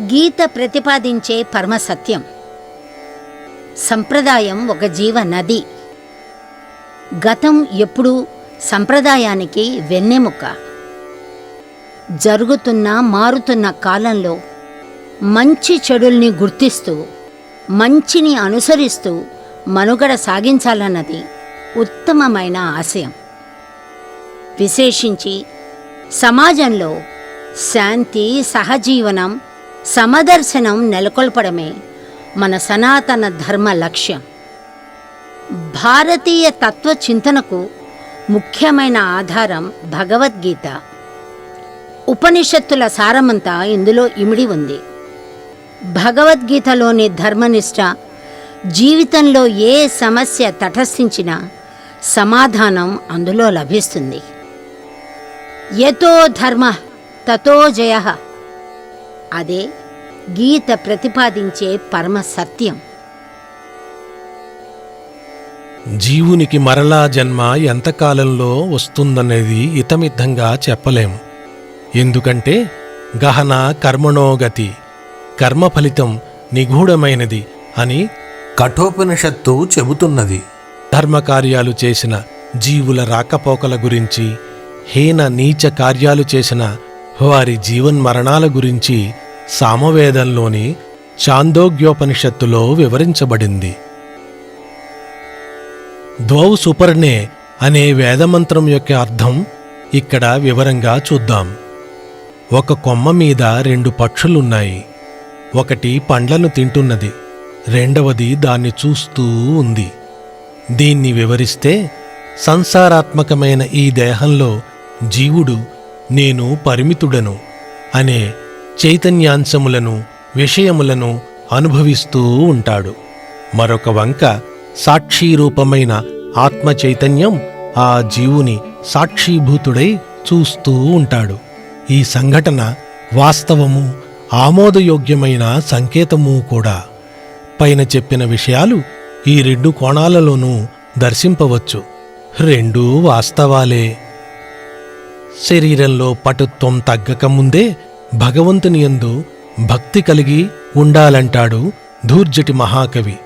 గీత ప్రతిపాదించే పరమసత్యం. సంప్రదాయం ఒక జీవ నది. గతం ఎప్పుడూ సంప్రదాయానికి వెన్నెముక. జరుగుతున్న మారుతున్న కాలంలో మంచి చెడుల్ని గుర్తిస్తూ మంచిని అనుసరిస్తూ మనుగడ సాగించాలన్నది ఉత్తమమైన ఆశయం. విశేషించి సమాజంలో శాంతి సహజీవనం సమదర్శనం నెలకొల్పడమే మన సనాతన ధర్మ లక్ష్యం. భారతీయ తత్వ చింతనకు ముఖ్యమైన ఆధారం భగవద్గీత. ఉపనిషత్తుల సారమంతా ఇందులో ఇమిడి ఉంది. భగవద్గీతలోని ధర్మనిష్ట జీవితంలో ఏ సమస్య తటస్థించినా సమాధానం అందులో లభిస్తుంది. యతో ధర్మ తతో జయ అదే గీత ప్రతిపాదించే పరమ సత్యం. జీవునికి మరలా జన్మ ఎంతకాలంలో వస్తుందనేది ఇతమిద్ధంగా చెప్పలేం. ఎందుకంటే గహన కర్మణోగతి కర్మ ఫలితం నిగూఢమైనది అని కఠోపనిషత్తు చెబుతున్నది. ధర్మకార్యాలు చేసిన జీవుల రాకపోకల గురించి హీన నీచ కార్యాలు చేసిన వారి జీవన్మరణాల గురించి సామవేదంలోని చాందోగ్యోపనిషత్తులో వివరించబడింది. ద్వౌ సుపర్ణే అనే వేదమంత్రం యొక్క అర్థం ఇక్కడ వివరంగా చూద్దాం. ఒక కొమ్మ మీద రెండు పక్షులున్నాయి. ఒకటి పండ్లను తింటున్నది. రెండవది దాన్ని చూస్తూ ఉంది. దీన్ని వివరిస్తే సంసారాత్మకమైన ఈ దేహంలో జీవుడు నేను పరిమితుడను అనే చైతన్యాంశములను విషయములను అనుభవిస్తూ ఉంటాడు. మరొక వంక సాక్షీరూపమైన ఆత్మ చైతన్యం ఆ జీవుని సాక్షీభూతుడై చూస్తూ ఉంటాడు. ఈ సంఘటన వాస్తవము ఆమోదయోగ్యమైన సంకేతము కూడా. పైన చెప్పిన విషయాలు ఈ రెండు కోణాలలోనూ దర్శింపవచ్చు. రెండూ వాస్తవాలే. శరీరంలో పటుత్వం తగ్గకముందే భగవంతుని యందు భక్తి కలిగి ఉండాలంటాడు ధూర్జటి మహాకవి.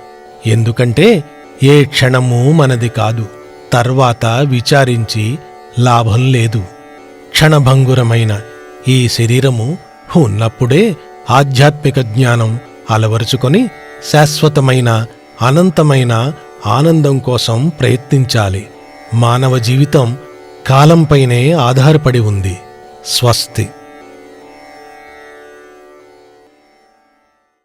ఎందుకంటే ఏ క్షణము మనది కాదు. తర్వాత విచారించి లాభం లేదు. క్షణభంగురమైన ఈ శరీరము ఉన్నప్పుడే ఆధ్యాత్మిక జ్ఞానం అలవరుచుకొని శాశ్వతమైన అనంతమైన ఆనందం కోసం ప్రయత్నించాలి. మానవ జీవితం కాలంపైనే ఆధారపడి ఉంది. స్వస్తి.